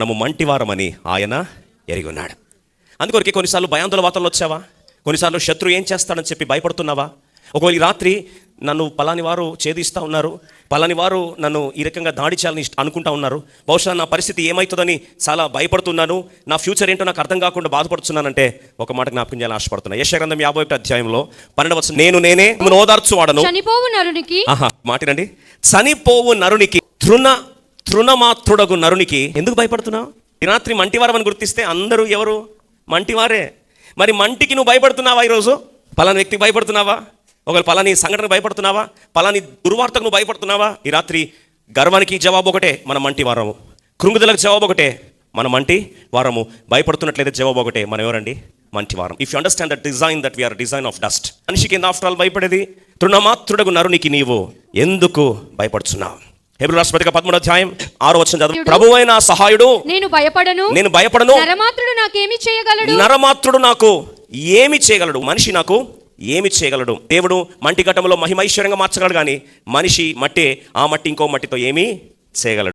మనము మంటివారమని ఆయన ఎరిగి ఉన్నాడు అందుకొరికి కొన్నిసార్లు భయాందోళన వాతావరణం వచ్చావా? కొన్నిసార్లు శత్రు ఏం చేస్తాడని చెప్పి భయపడుతున్నావా? ఒకవేళ రాత్రి నన్ను పలాని వారు ఛేదిస్తూ ఉన్నారు పలాని వారు నన్ను ఈ రకంగా దాడి చేయాలని అనుకుంటా ఉన్నారు బహుశా నా పరిస్థితి ఏమవుతుందని చాలా భయపడుతున్నాను నా ఫ్యూచర్ ఏంటో నాకు అర్థం కాకుండా బాధపడుతున్నానంటే ఒక మాట జ్ఞాపకం చేయాలని ఆశపడుతున్నా. యశగ్రంథం యాభై ఒకటి అధ్యాయంలో పన్నెండు వచ్చిన నేను నేనే మిమ్మల్ని ఓదార్చువాడను. చనిపోవు నరునికి. ఆహా మాటినండి చనిపోవు నరునికి తృణ తృణమాత్రుడగు నరునికి ఎందుకు భయపడుతున్నావు? ఈ రాత్రి మంటివారమని గుర్తిస్తే అందరూ ఎవరు? మంటివారే. మరి మంటికి నువ్వు భయపడుతున్నావా ఈరోజు? పలాని వ్యక్తికి భయపడుతున్నావా? ఒకవేళ పలాని సంఘటన భయపడుతున్నావా? పలాని దుర్వార్తకు నువ్వు భయపడుతున్నావా? ఈ రాత్రి గర్వానికి జవాబు ఒకటే మన మంటి వారము. కృంగుదలకు జవాబు ఒకటే మన మంటి వారము. భయపడుతున్నట్లయితే జవాబు ఒకటే మనం ఎవరండి? మంచి వారం. If you understand that design that we are design of dust మనిషికి ఎంత ఆఫ్టర్ ఆల్ భయపడేది? తృణమాత్రుడకు నరునికి నీవు ఎందుకు భయపడుతున్నావు? హెబ్రి రాష్ట్రపతిగా పదమూడు అధ్యాయం ఆరో వచ్చిన చదువు. ప్రభువైన సహాయుడు నేను భయపడను. నేను భయపడను. నరమాత్రుడు నాకేమి చేయగలడు? నరమాత్రుడు నాకు ఏమి చేయగలడు? మనిషి నాకు ఏమి చేయగలడు? దేవుడు మంటి ఘట్టంలో మహిమైశ్వర్యంగా మార్చగలడు కానీ మనిషి మట్టే ఆ మట్టి ఇంకో మట్టితో ఏమీ చేయగలడు.